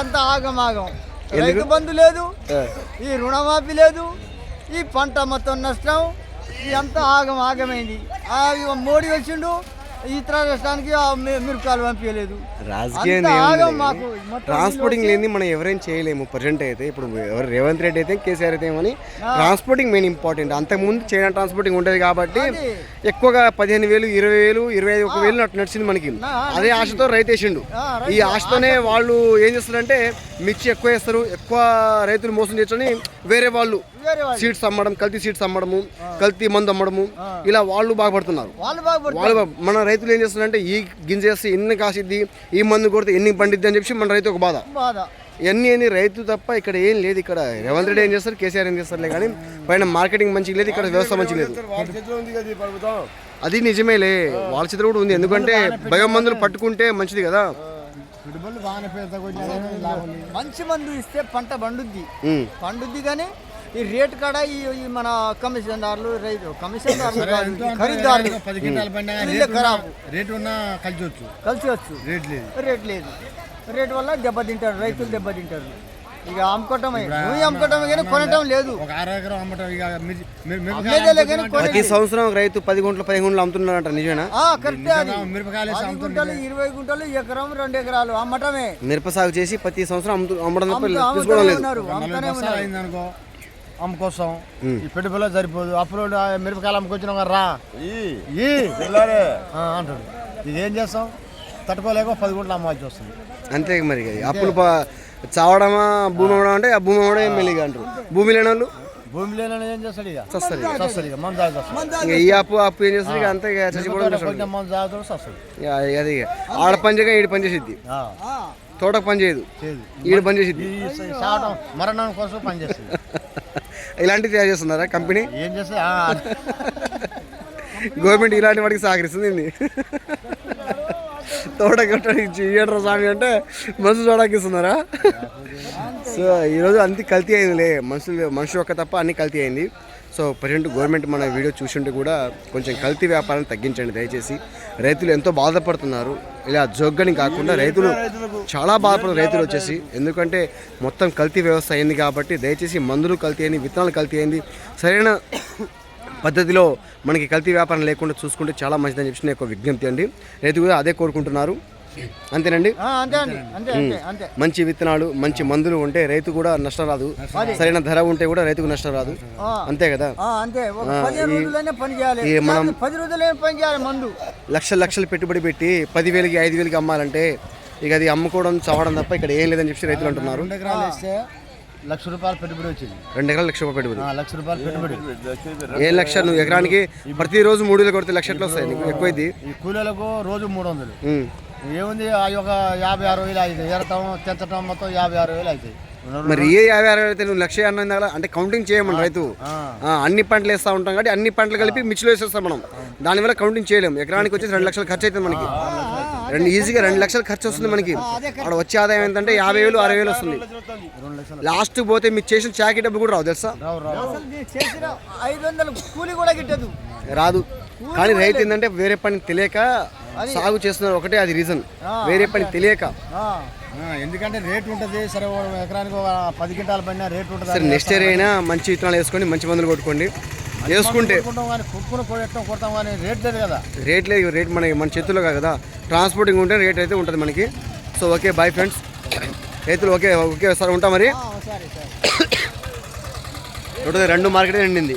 అంత ఆగమాగం. రైతు బంధు లేదు ఈ రుణమాఫీ లేదు ఈ పంట మొత్తం నష్టం ఇదంతా ఆగం ఆగమైంది. మోడీ వచ్చిండు ఇతర రాష్ట్రానికి మిరపకాయలు పంపించలేదు. ట్రాన్స్పోర్టింగ్ లేని మనం ఎవరేం చేయలేము. ప్రజెంట్ అయితే ఇప్పుడు ఎవరు రేవంత్ రెడ్డి అయితే కేసీఆర్ అయితే ఏమని? ట్రాన్స్పోర్టింగ్ మెయిన్ ఇంపార్టెంట్ అంతకుముందు చైనా ట్రాన్స్పోర్టింగ్ ఉండేది కాబట్టి. ఎక్కువగా పదిహేను వేలు ఇరవై వేలు ఇరవై ఐదు ఒక వేలు అట్లా నడిచింది మనకి. అదే ఆశతో రైతు వేసిండు. ఆ, ఈ ఆశతోనే వాళ్ళు ఏం చేస్తారంటే మిర్చి ఎక్కువ వేస్తారు ఎక్కువ రైతులు మోసం చేసుకొని వేరే వాళ్ళు వేరే వాళ్ళు. సీడ్స్ అమ్మడం కల్తీ సీడ్స్ అమ్మడము కల్తీ మందు అమ్మడము ఇలా వాళ్ళు బాగుపడుతున్నారు వాళ్ళు మన రైతులు ఏం చేస్తున్నారంటే ఈ గింజ వేస్తే ఎన్ని కాసిద్ది ఈ మందు కొడితే ఎన్ని పండిద్ది అని చెప్పి మన రైతు ఒక బాధ. బాధ. ఇవన్నీ అని రైతు తప్ప ఇక్కడ ఏం లేదు. ఇక్కడ రేవంత్ రెడ్డి ఏం చేస్తారు కేసీఆర్ ఏం చేస్తారులే కానీ పైన మార్కెటింగ్ మంచిగా లేదు ఇక్కడ వ్యవస్థ మంచిగా లేదు. అది నిజమేలే. వాళ్ళ చిత్రం కూడా ఉంది. ఎందుకంటే భయం మందులు పట్టుకుంటే మంచిది కదా. మంచి మందు ఇస్తే పంట పండుద్ది. పండుద్ది కానీ ఈ రేట్ కాడ ఈ ఈ మన కమిషన్దారులు రైతు కమిషన్దారులు కాదు, ఈ ఖరీదారులు. పది వీళ్ళే ఖరాబు. రేటు ఉన్నా కలిసి వచ్చు కలిసి వచ్చు రేట్ లేదు. రేట్ లేదు. రేట్ వల్ల దెబ్బతింటారు రైతులు దెబ్బతింటారు ఇక అమ్ముకోవటమే. నువ్వు అమ్ముకోవటమే కానీ కొనటం లేదు. ఒక అర ఎకరం అమ్మటం ఇక మిర్చి- మిర- అమ్మేదేలే మిరపకాయలు కానీ అమ్ముతున్నారంటే ప్రతి సంవత్సరం ఒక రైతు పది గుంటలు పది గుంటలు అమ్ముతున్నారంట నిజమేనా? ఆ, కరెక్టే అది. మిరపకాయలు వేసి పది గుంటలు ఇరవై గుంటలు ఎకరం రెండు ఎకరాలు అమ్మటమే. మిరప సాగు చేసి ప్రతి సంవత్సరం అమ్ముతూ అమ్మడం తప్ప అమ్ముతా- తీసుకోవడం అమ్ముతూనే లేదు. ఉన్నారు నలభై అమ్ముతూనే బస్తాలు ఉన్నారు. అయిందనుకో. అమ్ముకోసం ఈ. పెట్టుబడిలో సరిపోదు. అప్పుడు మిరపకాయలు అమ్ముకొచ్చినాం రా. ఈ. అంటాడు. ఇది ఏం చేస్తాం? తట్టుకోలేక పది గుంటలు అమ్మాల్సి వస్తుంది. అంతే మరి. అప్పులు చావడమా భూమి అమ్మడం అంటే ఆ భూమి అమ్మడం ఎమ్మెల్యేగా అంటారు. భూమి లేని వాళ్ళు భూమి లేని ఏం చేస్తాడు ఇక? చస్తారు ఇక. వస్తుంది ఇక. మన దాకా ఈ అప్పు అప్పు ఏం చేస్తారు ఇక? అంతే చచ్చిపోవడం చూస్తాడు. మన వస్తుంది ఇక అది- ఇక. ఆడ పని చేయగా ఈడ పని చేసిద్ది. తోటకు పని చేయదు. ఈడ పని చేసిద్ది. మరణం కోసం పనిచేస్తుంది ఇలాంటివి తయారు చేస్తున్నారా కంపెనీ? ఏం చేస్తే గవర్నమెంట్ ఇలాంటి వాటికి సహకరిస్తుంది? తోట కట్టడానికి ఇయ్యడరా స్వామి అంటే మనసు చూడడానికి ఇస్తున్నారా సో ఈరోజు అంత కల్తీ అయిందిలే. మనుషులు మనుషులు ఒక్క తప్ప అన్ని కల్తీ అయింది. సో ప్రజెంట్ గవర్నమెంట్ మన వీడియో చూసింటే కూడా కొంచెం కల్తీ వ్యాపారాన్ని తగ్గించండి దయచేసి. రైతులు ఎంతో బాధపడుతున్నారు. ఇలా జోగ్గని కాకుండా రైతులు చాలా బాధపడుతున్న రైతులు వచ్చేసి ఎందుకంటే మొత్తం కల్తీ వ్యవస్థ అయింది కాబట్టి దయచేసి మందులు కల్తీ అయింది విత్తనాలు కల్తీ అయింది. సరైన పద్ధతిలో మనకి కల్తీ వ్యాపారం లేకుండా చూసుకుంటే చాలా మంచిదని చెప్పి నేను ఒక విజ్ఞప్తి అండి. రైతు కూడా అదే కోరుకుంటున్నారు. అంతేనండి? మంచి విత్తనాలు మంచి మందులు ఉంటే రైతు కూడా నష్టం రాదు. సరైన ధర ఉంటే కూడా రైతుకు నష్టం రాదు. అంతే కదా? మనం- లక్షల లక్షలు పెట్టుబడి పెట్టి పదివేలకి ఐదు వేలకి అమ్మాలంటే ఇక అది అమ్ముకోవడం చవడం తప్ప ఇక్కడ ఏం లేదని చెప్పి రైతులు అంటున్నారు. లక్ష రూపాయలు పెట్టుబడి వచ్చింది. రెండు ఎకరాలు లక్ష రూపాయలు పెట్టుబడి. లక్ష రూపాయలు పెట్టుబడి. ఏ లక్ష? నువ్వు ఎకరానికి ప్రతిరోజు మూడు వేలు కొడితే లక్ష ఎట్లా వస్తాయి? ఈ కూలీలకు రోజు మూడు వందలు. ఏముంది? ఆ ఒక యాభై ఆరు వేలు అవుతాయి ఎరటం తెచ్చటం మొత్తం యాభై ఆరు వేలు అవుతాయి మరి ఏ యాభై అరవై అయితే నువ్వు లక్ష అన్నది కదా అంటే కౌంటింగ్ చేయమని రైతు. అన్ని పంటలు వేస్తూ ఉంటాం కాబట్టి అన్ని పంటలు కలిపి మిర్చిలో వేసేస్తాం మనం. దానివల్ల కౌంటింగ్ చేయలేము ఎకరానికి వచ్చేసి రెండు లక్షలు ఖర్చు అవుతుంది మనకి. రెండు ఈజీగా రెండు లక్షలు ఖర్చు వస్తుంది మనకి. అక్కడ వచ్చే ఆదాయం ఏంటంటే యాభై వేలు అరవై వేలు వస్తుంది. లాస్ట్ పోతే మీరు చేసిన చాకీ డబ్బు కూడా రావు తెలుసా? రావు రావు. అసలు నేను చేసిన ఐదు వందలు కూలి కూడా గిట్టదు. రాదు. కానీ రైతు ఏంటంటే వేరే పని తెలియక సాగు చేస్తున్నారు. ఒకటే అది రీజన్ వేరే పని తెలియక. ఎందుకంటే రేట్ ఉంటుంది. సరే ఎకరానికి ఒక పది క్వింటాల పైన రేట్ ఉంటుంది. సరే నెక్స్ట్ ఇయర్ అయినా మంచి విత్తనాలు వేసుకొని మంచి మందులు కొట్టుకోండి. వేసుకుంటే కొడతాం కానీ రేట్ లేదు కదా. రేట్ లేదు. రేట్ మన మన చేతుల్లో కాదు కదా. ట్రాన్స్పోర్టింగ్ ఉంటే రేట్ అయితే ఉంటుంది మనకి. సో ఓకే బాయ్ ఫ్రెండ్స్ రైతులు ఓకే ఓకే సార్ ఉంటాం మరి. ఆ, సరే సరే. రెండు మార్కెట్ నిండింది